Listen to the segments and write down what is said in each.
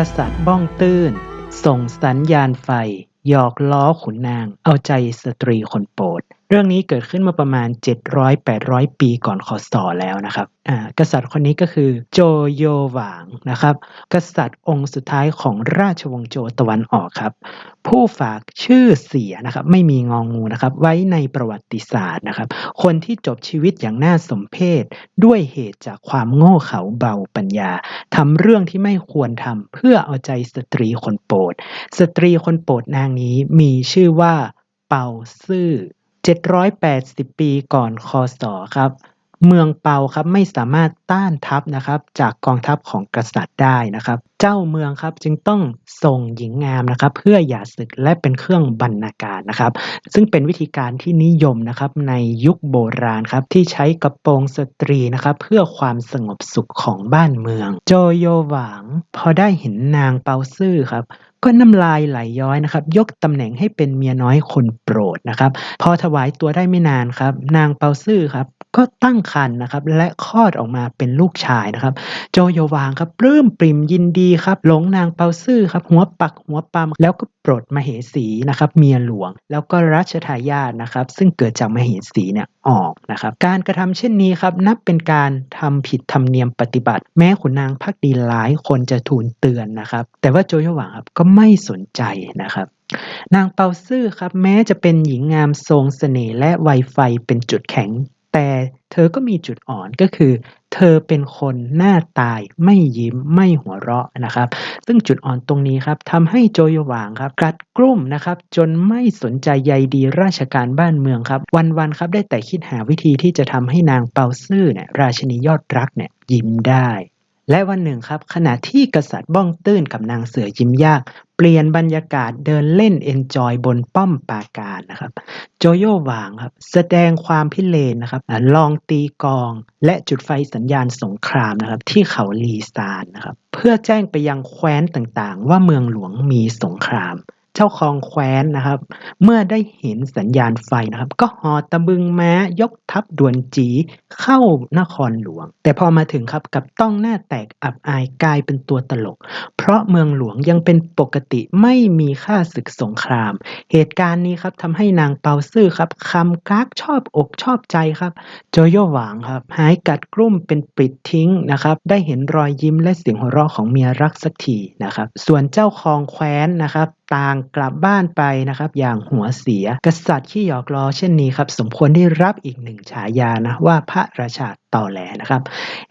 กษัตริย์บ้องตื้น ส่งสัญญาณไฟ หยอกล้อขุนนาง เอาใจสตรีคนโปรด เรื่องนี้เกิดขึ้นมาประมาณ 700-800 ปีก่อนคศแล้วนะครับอ่ากษัตริย์คนนี้ก็คือโจโยหวางนะครับ กษัตริย์องค์สุดท้ายของราชวงศ์โจตะวันออกครับ ผู้ฝากชื่อเสียนะครับ ไม่มีงองงูนะครับ ไว้ในประวัติศาสตร์นะครับ คนที่จบชีวิตอย่างน่าสมเพชด้วยเหตุจากความโง่เขลาเบาปัญญาทำเรื่องที่ไม่ควรทำเพื่อเอาใจสตรีคนโปรด สตรีคนโปรดนางนี้มีชื่อว่าเปาซื่อ เจ็ดร้อยแปดสิบปีก่อนคอสอครับ เมืองเปาครับไม่สามารถต้านทัพนะครับจากกองทัพของกษัตริย์ได้นะครับ เจ้าเมืองครับจึงต้องส่งหญิงงามนะครับ เพื่อหย่าศึกและเป็นเครื่องบรรณาการนะครับ ซึ่งเป็นวิธีการที่นิยมนะครับในยุคโบราณครับที่ใช้กระโปรงสตรีนะครับ เพื่อความสงบสุขของบ้านเมือง โจโยหวางพอได้เห็นนางเปาซื่อครับก็น้ำลายไหลย้อยนะครับ ยกตำแหน่งให้เป็นเมียน้อยคนโปรดนะครับ พอถวายตัวได้ไม่นานครับ นางเปาซื่อครับ ก็ตั้งครรภ์นะครับ และคลอดออกมาเป็นลูกชายนะครับ โจโยวางครับปลื้มปริ่มยินดีครับ หลงนางเปาซื่อครับ หัวปักหัวปั๊มแล้วก็ปลดมเหสีนะครับเมียหลวง แล้วก็รัชทายาทนะครับ ซึ่งเกิดจากมเหสีเนี่ยออกนะครับ การกระทำเช่นนี้ครับ นับเป็นการทำผิดธรรมเนียมปฏิบัติ แม้ขุนนางพักดีหลายคนจะทูลเตือนนะครับ แต่ว่าโจโยวางครับก็ไม่สนใจนะครับนางเปาซื่อครับแม้จะเป็นหญิงงามทรงเสน่ห์และไวไฟเป็นจุดแข็ง แต่เธอก็มีจุดอ่อนก็คือ เธอเป็นคนหน้าตายไม่ยิ้มไม่หัวเราะนะครับ ซึ่งจุดอ่อนตรงนี้ครับทำให้โจยหวางครับกัดกลุ่มนะครับ จนไม่สนใจใยดีราชการบ้านเมืองครับ วันๆครับได้แต่คิดหาวิธีที่จะทำให้นางเปาซื่อเนี่ยราชินียอดรักเนี่ยยิ้มได้ และวันหนึ่งครับ ขณะที่กษัตริย์บ้องตื้นกับนางเสือยิ้มยาก เปลี่ยนบรรยากาศเดินเล่นเอนจอยบนป้อมปราการนะครับ โจโยหวางครับ แสดงความพิเรนนะครับลองตีกอง และจุดไฟสัญญาณสงครามนะครับ ที่เขาลีซานนะครับ เพื่อแจ้งไปยังแคว้นต่างๆ ว่าเมืองหลวงมีสงคราม เจ้าครองแคว้นนะครับ เมื่อได้เห็นสัญญาณไฟนะครับ ก็หอตะบึงม้ายกทัพด่วนจีเข้านครหลวง แต่พอมาถึงครับกับต้องหน้าแตกอับอายกลายเป็นตัวตลก เพราะเมืองหลวงยังเป็นปกติไม่มีค่าศึกสงคราม เหตุการณ์นี้ครับทำให้นางเปาซื่อครับคำกากชอบอกชอบใจครับโจโยหวางครับหายกัดกลุ่มเป็นปลิดทิ้งนะครับ ได้เห็นรอยยิ้มและเสียงหัวเราะของเมียรักสักทีนะครับ ส่วนเจ้าคองแคว้นนะครับ ต่างกลับบ้านไปนะครับอย่างหัวเสีย กษัตริย์ที่หยอกล้อเช่นนี้ครับสมควรได้รับอีกหนึ่งฉายานะว่าพระราชาต่อแหลนะครับ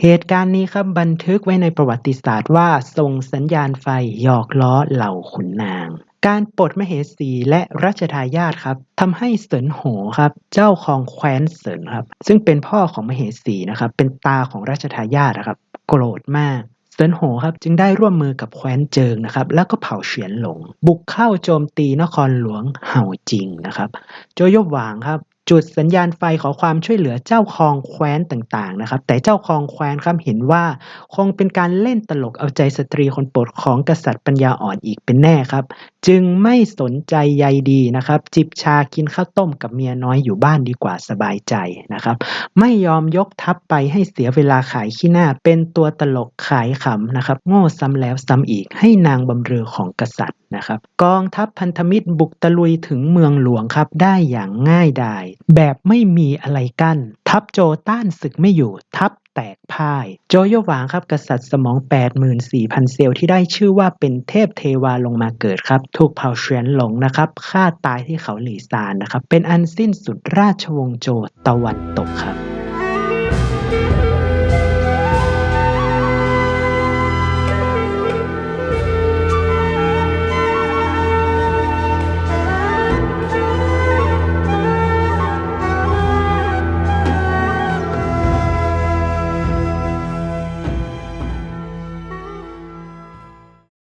เหตุการณ์นี้ครับบันทึกไว้ในประวัติศาสตร์ว่าส่งสัญญาณไฟหยอกล้อเหล่าขุนนางการปลดมเหสีและรัชทายาทครับทำให้เสินโหครับ เจ้าของแคว้นเสินครับ ซึ่งเป็นพ่อของมเหสีนะครับ เป็นตาของรัชทายาทนะครับ โกรธมาก เซินโหครับจึงได้ร่วมมือกับแคว้นเจิงนะครับ แล้วก็เผ่าเฉียนหลง บุกเข้าโจมตีนครหลวงเห่าจิงนะครับ โจโยหวางครับ จุดสัญญาณไฟขอความช่วยเหลือเจ้าคองแคว้นต่างๆนะครับ แต่เจ้าคองแคว้นครับเห็นว่าคงเป็นการเล่นตลกเอาใจสตรีคนโปรดของกษัตริย์ปัญญาอ่อนอีกเป็นแน่ครับ จึงไม่สนใจใยดีนะครับ จิบชากินข้าวต้มกับเมียน้อยอยู่บ้านดีกว่าสบายใจนะครับ ไม่ยอมยกทัพไปให้เสียเวลาขายขี้หน้า เป็นตัวตลกขายขำนะครับ โง่ซ้ำแล้วซ้ำอีกให้นางบำเรอของกษัตริย์นะครับ กองทัพพันธมิตรบุกตะลุยถึงเมืองหลวงครับได้อย่างง่ายดายแบบไม่มีอะไรกั้น ทัพโจต้านศึกไม่อยู่ ทัพแตกพ่าย โจโยหวางครับกษัตริย์สมอง 84,000 เซลล์ที่ได้ชื่อว่าเป็นเทพเทวาลงมาเกิดครับ ถูกเผ่าเฉียนหลงนะครับฆ่าตายที่เขาหลีซานนะครับ เป็นอันสิ้นสุดราชวงศ์โจตะวันตกครับ